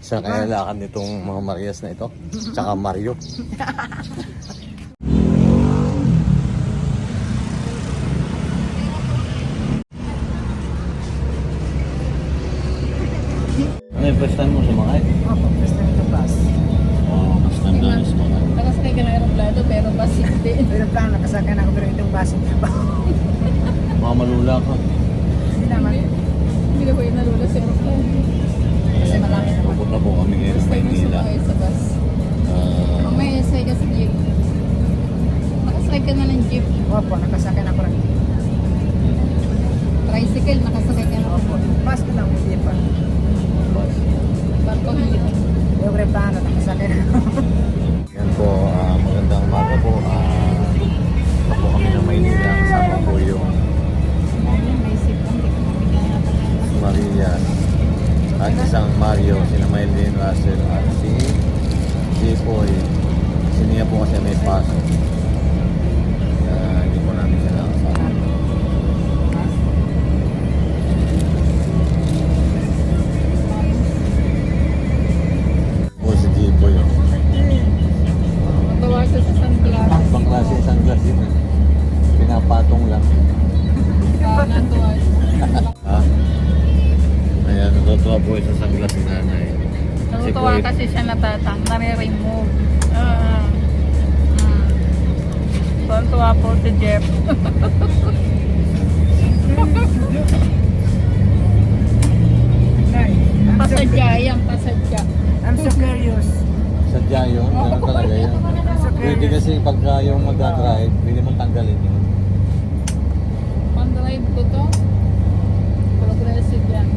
Sa kailangan nitong mga Marias na ito. Tsaka Mario. Ano yung first time mo sumakay? Opo, first time to bus. Oo, oh, first time na sumakay. Nakasakay ka ng aeroplano pero bus hindi. Pero plan, nakasakay na ako pero itong bus hindi ba? Mga malula ka. Hindi naman. Hindi ka po yung nalula sa aeroplano. Kasi malaki Pupunta po kami ngayon sa Maynila. sa bus. Ah, Mamaya sakay ka sa jeep. Nakasakay ka na ng jeep. Opo, nakasakay na ako rin. Tricycle, nakasakay ka na. Opo, bus ko lang hindi pa. bus. Barko hindi. Yung plano, nakasakay na po sa sunglass ni nanay. Natutuwa po, kasi siya natatang, nare-remove. Ah. Mm. Tuwan-tuwa po si Jeff. Nay, I'm so, Pasadya, yan, pasadya. I'm so curious. Sadya yun, ganun talaga yun. I'm so Pwede curious. kasi pagka yung magdadrive, pwede mong tanggalin yun. Pang-drive ko to. Progressive yan.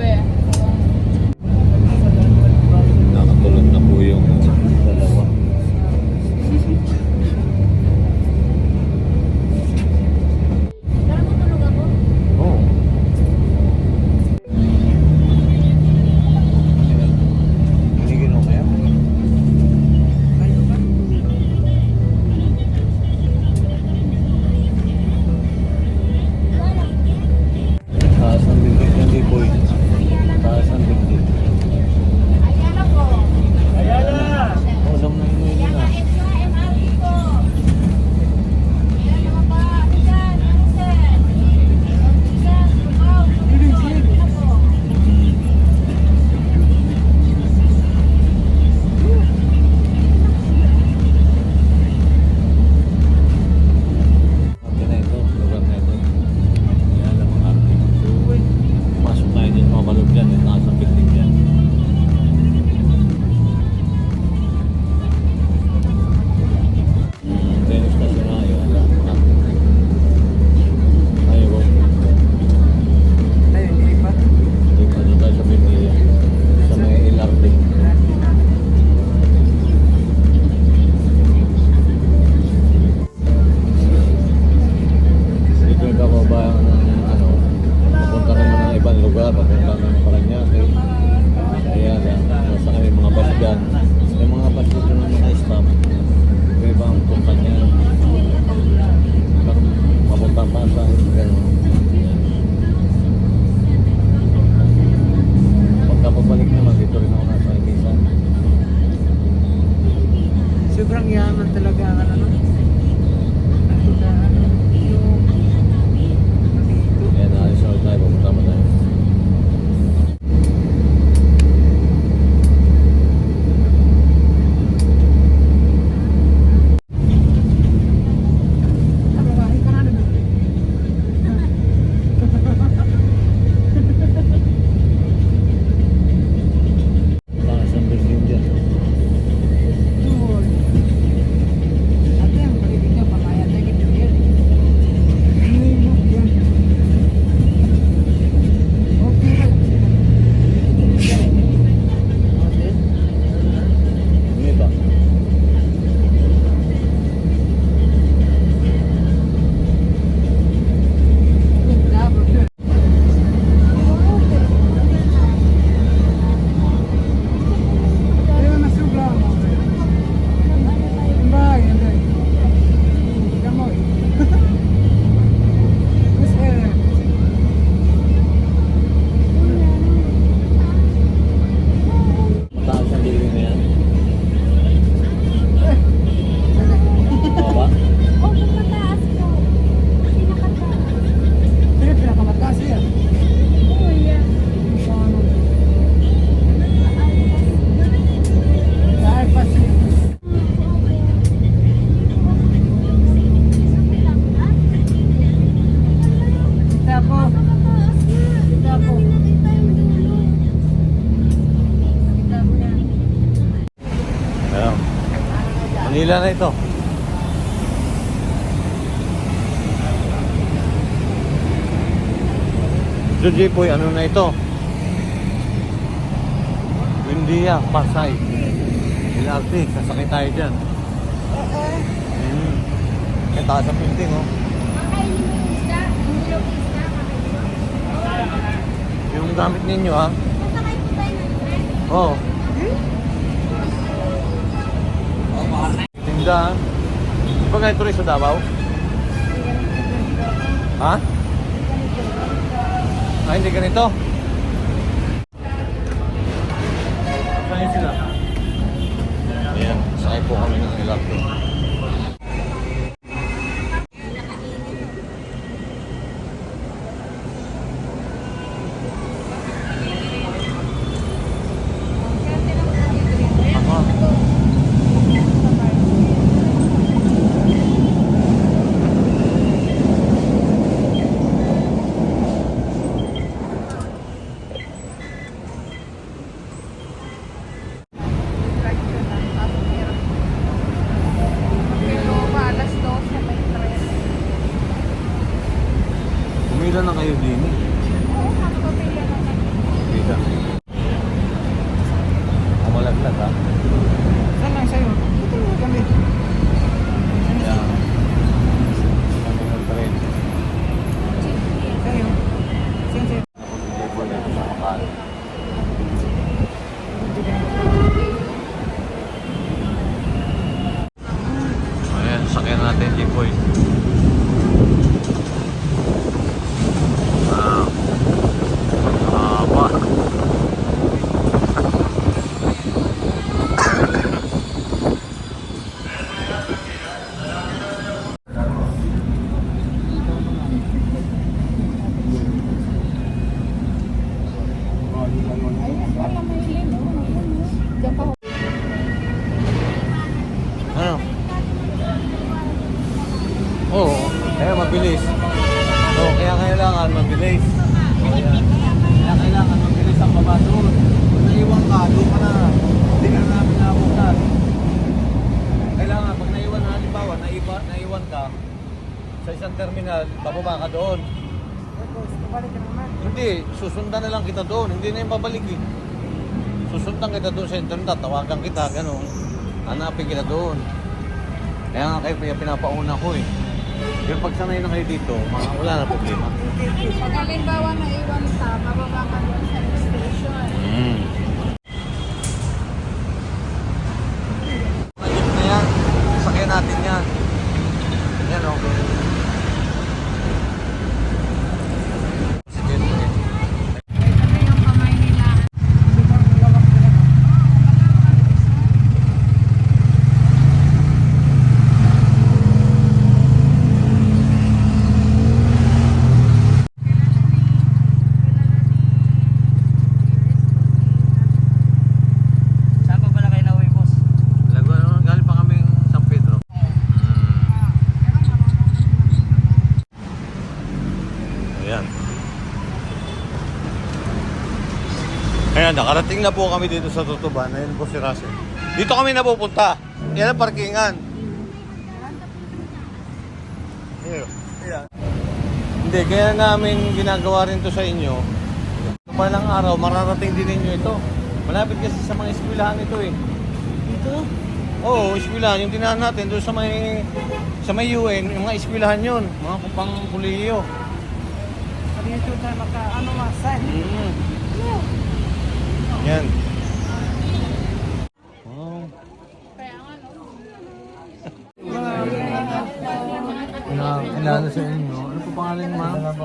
O Jojo Poy, ano na ito? Windia, Pasay. LRT, sasakay tayo dyan. Mm. Kaya taas ang building, oh. Yung gamit ninyo, ha? Oo. Oh. Tinda, ha? Di ba ganito rin sa Davao? Ha? Ah, hindi ganito? Saan sila? Ayan, sakay po kami ng LRT. Ako. Pero alas 12 may tres. Umila na kayo din eh. Oo, nakapapila na kami. Kita. Kumalaglag ha? Saan lang sa'yo? Ito lang kami. Kaya, kami ng train. Sa'yo. Saan sa'yo? Hindi po na ito sa Makati. Ayan, sakyan natin Jipoy. Wow. Haba. Ano? Oo, kaya mabilis. Oo, kaya kailangan mabilis. Kaya, kaya kailangan mabilis ang baba doon. Kung naiwan ka, doon ka na. Hindi ka na namin nabutan. Kailangan, pag naiwan na halimbawa, naiba, naiwan ka sa isang terminal, bababa ka doon. Tapos, balik ka naman. Hindi, susundan na lang kita doon. Hindi na yung babalik eh. Susundan kita doon sa internet, tawagan kita, gano'n. Hanapin kita doon. Kaya nga kayo kaya pinapauna ko eh. Pero pag sanay na kayo dito, mga wala na problema. Pag halimbawa na iwan ka, bababa ka doon sa station. Mm. Ayun na yan. Sakyan natin yan. Yan o. Sige, sige. Ito yung kamay nila. Saan pa pala kayo nauwi, boss? Lago, ano, galing pa kaming San Pedro. Ayan. Ayan, nakarating na po kami dito sa Tutuban. Ayan po si Russell. Dito kami napupunta. Yan ang parkingan. Ayan. Hindi, kaya namin ginagawa rin to sa inyo. Palang araw, mararating din ninyo ito. Malapit kasi sa mga eskwelahan ito eh. Dito? Oo, eskwelahan. Yung tinahan natin doon sa may sa may UN, yung mga eskwelahan yun. Mga pang kuliyo. Sabi dito tayo maka, ano masan? Mm. Yan. Wow. Nga? Ina, inano sa inyo. Ano po pangalan ma'am?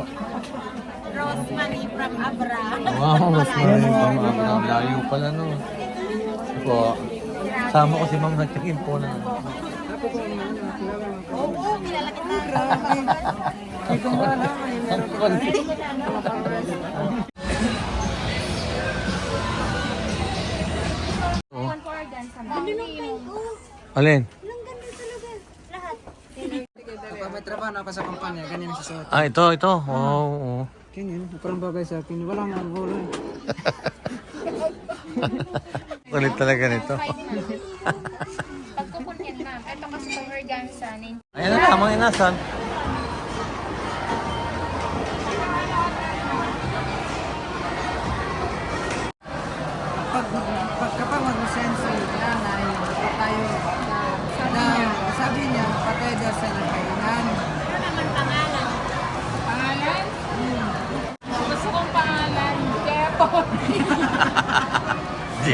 Rosemary from Abra. Wow, pa ma'am. Ang layo pala no. Ito po. Sama ko si ma'am nag-check-in po na. Oo, kilala kita. Hindi ko ba alam eh. Meron Alin? Kapag may trabaho na ako sa kumpanya, ganyan ang susuot. Ah, ito, ito. Oo. oo. Ganyan, parang bagay sa akin. Walang angulo. Kulit talaga nito. Pagkukunyan na. Ay, Kanin. Ayan na nga, mga inasan.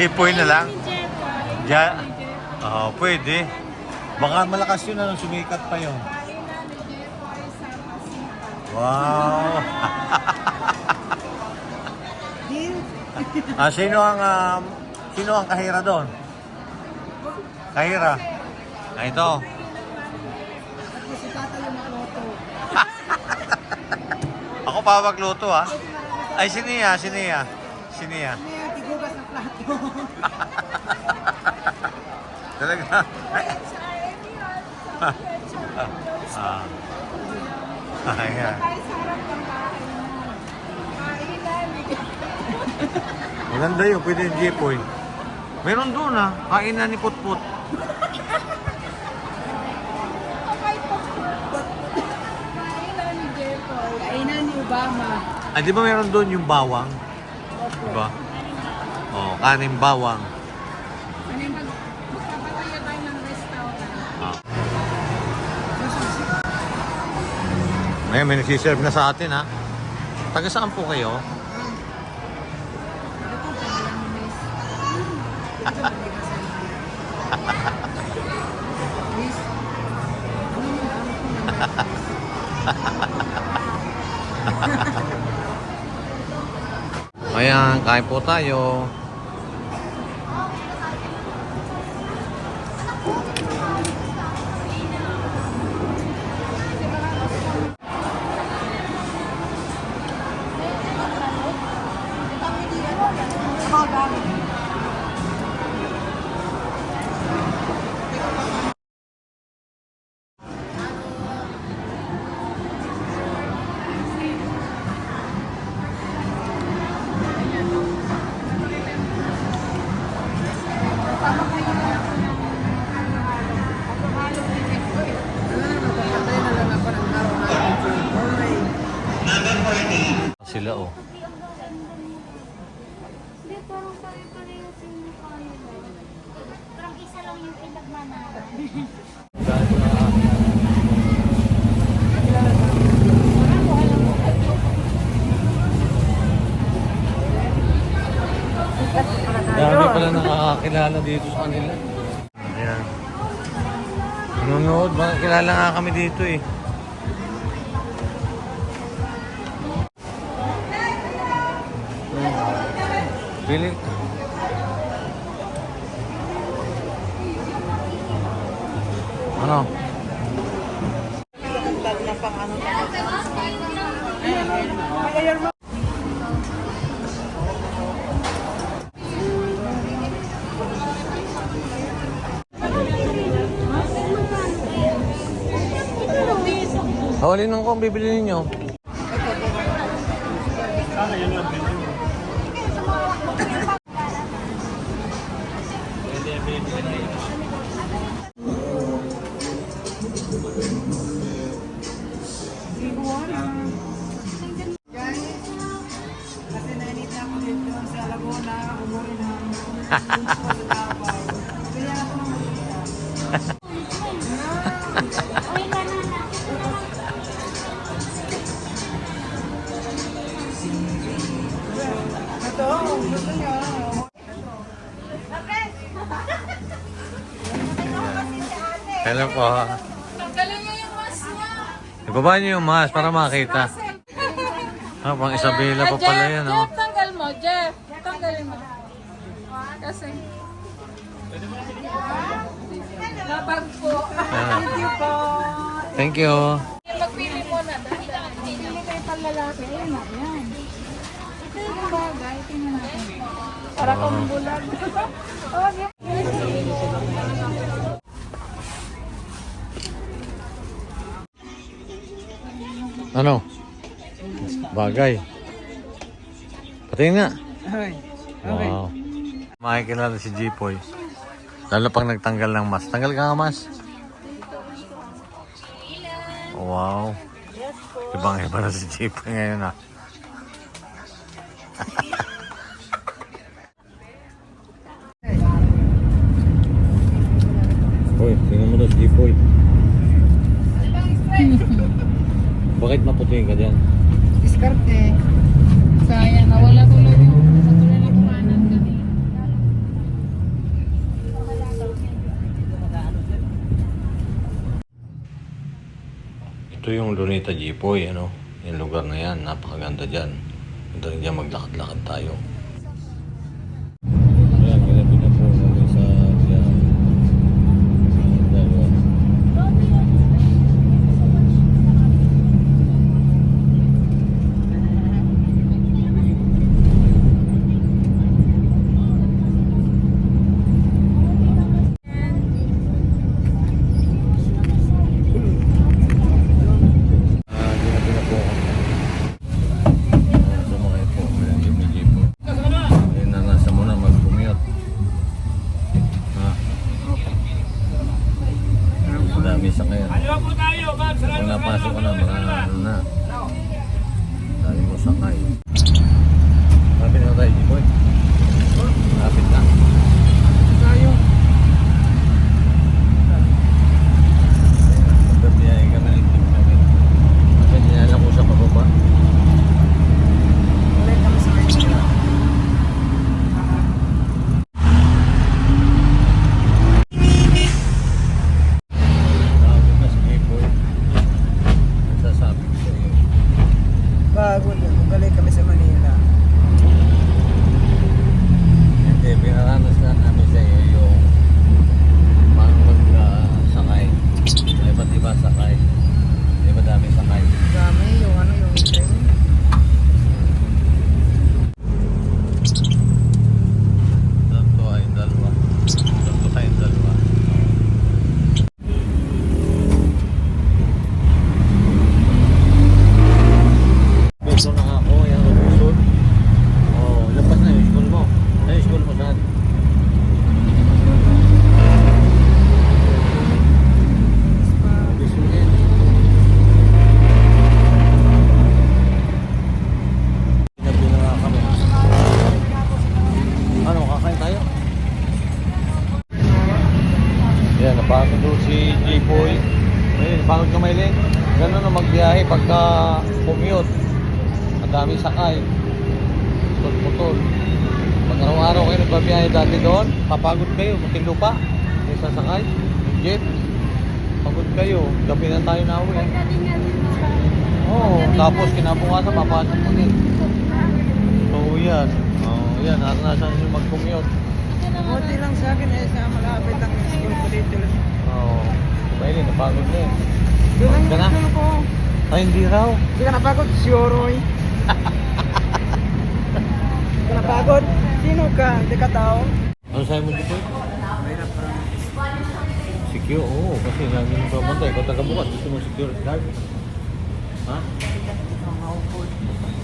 Jipoy na lang. Ja. Oo, pwede. Baka malakas yun, ano, sumikat pa yun. Wow! Ah, sino ang um, sino ang kahira doon? Kahira. Ah, ito. Ako pa magluto ha. Ay, si Nia, si Nia. Si Nia. Ano yung tigugas ng plato? Talaga. ah. Ayan. Maganda yun, pwede yung jepoy. Meron doon ah, kainan ni Putput. Kainan ni Obama. Ah, di ba meron doon yung bawang? Di ba? Oh, kanin bawang. Ah. Ngayon, may nagsiserve na sa atin ha. Taga saan po kayo? Naman? Ayan, kain po tayo. Nakakakilala dito sa kanila. Ayan. Nanonood, baka kilala nga kami dito eh. Pili. Ano? Hawalin nung kung bibili ninyo. Guys, Hello po. Tanggalin niyo yung mask niya. Ibaba niyo yung mask para makita. Ah, pang Isabela pa pala yan, oh. Jeff, tanggal mo. Jeff, tanggalin mo. Kasi. Labag po. Ah, Thank you po. Thank you. Magpili mo na. Pili kayo pang lalaki. Ayun na, yan. Ito yung bagay. Tingnan natin. Para kang bulag. okay. Ano? Bagay. Patingin nga. Ay, okay. Wow. Makikilala si Jipoy. Lalo pag nagtanggal ng mas. Tanggal ka nga mas. Wow. Ibang iba na si Chipoy ngayon ah. Hoy, tingnan mo daw si Chipoy. Bakit maputing ka dyan? Diskarte. Sayang, nawala tuloy yung natuloy na kumanan kanina. Ito yung Lunita Jipoy, ano? Yung lugar na yan, napakaganda dyan. Ganda rin dyan maglakad-lakad tayo. Papagod kayo, matindi pa. May sasakay, jeep. Pagod kayo, gabi na tayo na uwi. Oo, tapos kinabukasan, papasok ulit. So yan. Oh, yan, naranasan nyo mag-commute. Buti lang sa akin eh, sa malapit ang school ko dito. Oo. Oh, Maylin, napagod na. Doon ang Ka na? Ay, hindi raw. Hindi ka napagod? Si Oroy. Hindi ka napagod? Sino ka? Hindi ka tao? Ano sa'yo mo dito? Mahirap pa. Secure, oo. Kasi lagi mo pabantay. Ikaw taga-bukas. Gusto mo security guard? Ha?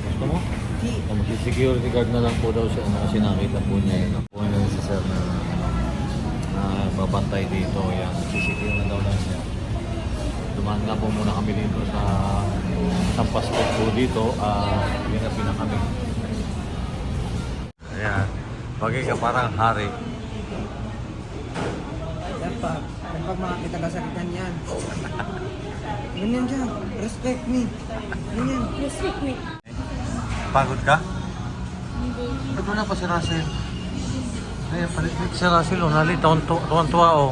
Gusto mo? Hindi. Oh, Mag-security guard na lang po daw siya na kasi nakita po niya yun. Po na si sir na na babantay dito. Yan. Sisecure na daw lang siya. Dumaan nga po muna kami dito sa isang passport po dito. Ah, uh, na kami. Bagay ka parang hari. Dapat. Kapag makakita ka sa kitan yan. Ganyan dyan. Respect me. Ganyan. Respect me. Pagod ka? Ba't wala pa si Russell? Ay, palit si Russell, oh, nali, tuwan-tuwa, oh.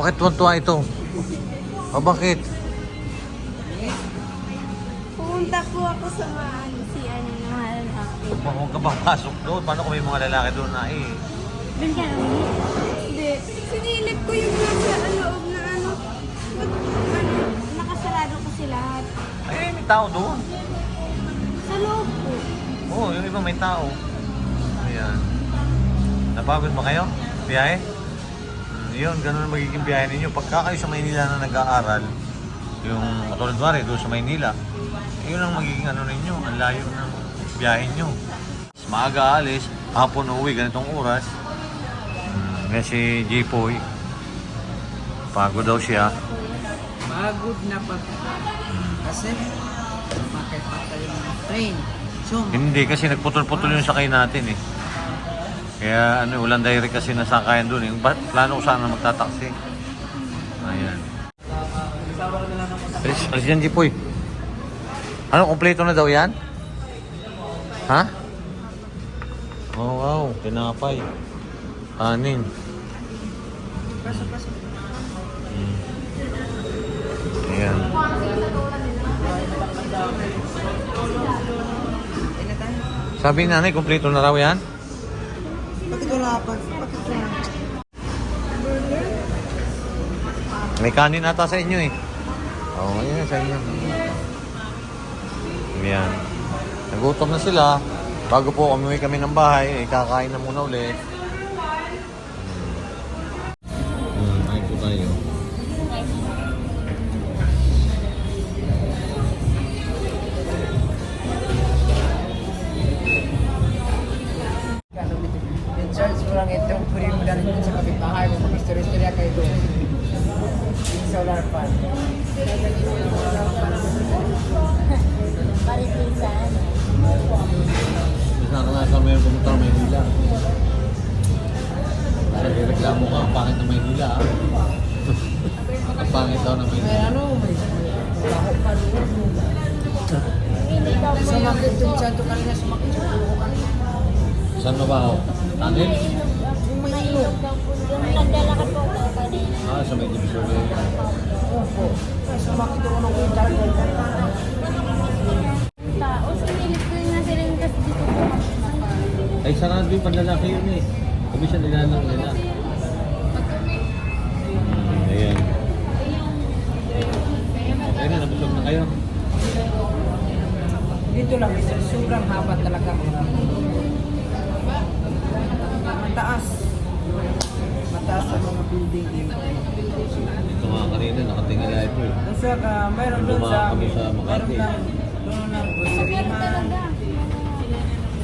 Bakit tuwan-tuwa ito? O, bakit? Pumunta po ako sa mga Huwag ka bang pasok doon? Paano kung may mga lalaki doon na eh? Naman? Hindi. Sinilip ko yung nasa loob na ano. Ba't, ano, nakasarado kasi lahat. Ay, may tao doon. Sa loob po. Oo, oh, yung iba may tao. Ayan. Napagod ba kayo? Biyahe? Mm, Yun, ganun ang magiging biyahe ninyo. Pagka kayo sa Maynila na nag-aaral, yung katulad mare, doon sa Maynila, yun ang magiging ano ninyo, ang layo ng biyahe nyo. Maaga alis, hapon uwi, ganitong oras. Mm, yan si J-Poy. Pagod daw siya. Pagod na pag... Kasi, makipatay yung train. So, Hindi, kasi nagputol-putol yung sakay natin eh. Kaya ano, walang direct kasi nasakayan doon. Yung ba- plano ko sana magtataksi. Ayan. Alis, alis yan, Jipoy. Ano, kompleto na daw yan? Ha? Oh, wow. Tinapay. Kanin. Hmm. Ayan. Sabi ni nanay, kompleto na raw yan? Bakit wala pa? Bakit wala? May kanin ata sa inyo eh. Oo, oh, yan sa inyo. Yan. Nagutom na sila. Bago po umuwi kami ng bahay, eh, kakain na muna ulit. Saan mabaho? Tanin? Yung may ilog. Yung naglalakad po ako. Ah, sa may divisory. Opo. Ay, sumakit ako ng winter. Tao, ko yung nasa rin kasi dito po kami Ay, sarado yung panlalaki yun eh. Sabi siya nilalang nila. Hmm, ayan. Okay na, nabusog na kayo. Dito lang, sobrang haba talaga. Mataas. Mataas ang mga building dito. Ito nga kanina, nakatingin na ito eh. Doon sa, ah, mayroon doon sa, kami sa Makati. mayroon lang, doon lang, groceryhan,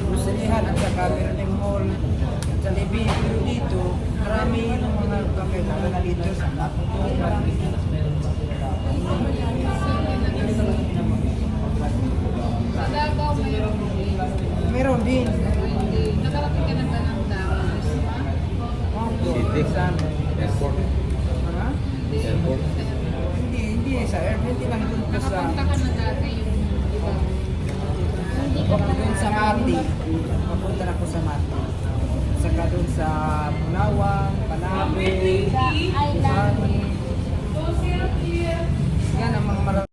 groceryhan, at saka meron yung mall, at sa Libby, pero dito, marami yung mga lalo na dito sa Kaputukan. Meron din. Saan? Airport. Ha? Airport. Hindi, hindi sa airplane, hindi lang doon sa, Nakapunta ka na dati yung iba. doon sa Mati. Papunta na sa Mati. Saka doon sa Punawang, Panabe, Sa. Bani. Yan ang mga marami.